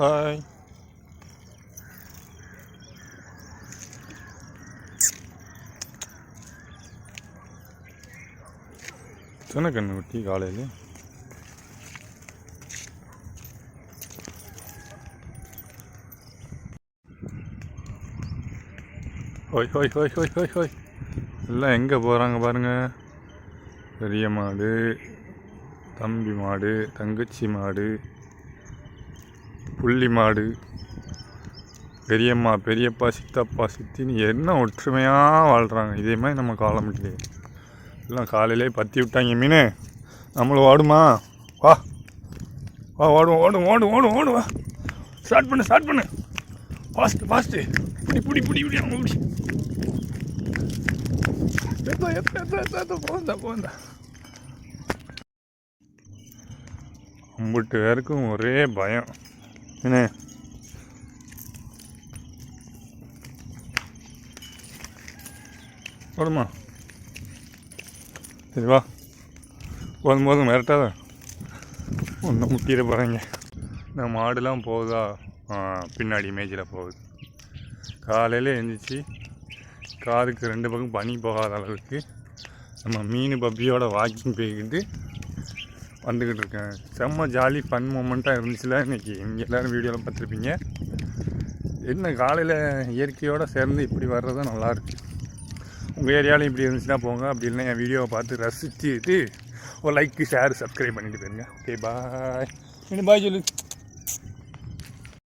Hi எத்தனை கண்ணு குட்டி காலையில். ஹோய் ஹோய் ஹோய் ஹோய் ஹோய் ஹோய். எல்லாம் எங்கே போகிறாங்க பாருங்கள் பெரிய மாடு தம்பி மாடு தங்கச்சி மாடு புள்ளி மாடு பெரியம்மா பெரியப்பா சித்தப்பா சித்தின்னு என்ன ஒற்றுமையாக வாழ்கிறாங்க இதே மாதிரி நம்ம காலம் இல்லையே எல்லாம் காலையிலே பற்றி விட்டாங்க மீன். நம்மளும் ஓடுமா வா. வா ஓடும் ஓடும் ஓடும் ஓடும் ஓடும் வா. ஸ்டார்ட் பண்ணு ஸ்டார்ட் பண்ணு. ஃபாஸ்ட்டு ஃபாஸ்ட்டு பிடி பிடி பிடி புடி அவங்க பிடி. எப்போ எப்போ எப்போ எப்போ போந்தா போந்தா அம்பிட்டு பேருக்கும் ஒரே பயம். என்ன? போடுமா. சரி வா. போதும் போதும் மிரட்டாத. ஒன்றும் முட்டிட போகிறாங்க இந்த மாடுலாம் போகுதா? பின்னாடி இமேஜில் போகுது. காலையில் எழுந்திரிச்சு காருக்கு ரெண்டு பக்கம் பனி போகாத அளவுக்கு நம்ம மீன் பப்பியோட வாக்கிங் போய்கிட்டு வந்துக்கிட்டு இருக்கேன் செம்ம ஜாலி ஃபன் மூமெண்ட்டாக இருந்துச்சுல இன்றைக்கி நீங்கள் எல்லோரும் வீடியோவில் பார்த்துருப்பீங்க. என்ன காலையில் இயற்கையோடு சேர்ந்து இப்படி வர்றது நல்லாயிருக்கு உங்கள் ஏரியாவில் இப்படி இருந்துச்சுன்னா போங்க. அப்படி இல்லைன்னா என் வீடியோவை பார்த்து ரசிச்சுட்டு ஒரு லைக்கு ஷேர் சப்ஸ்கிரைப் பண்ணிட்டு போயிருங்க. ஓகே பாய் பாய் சொல்லு?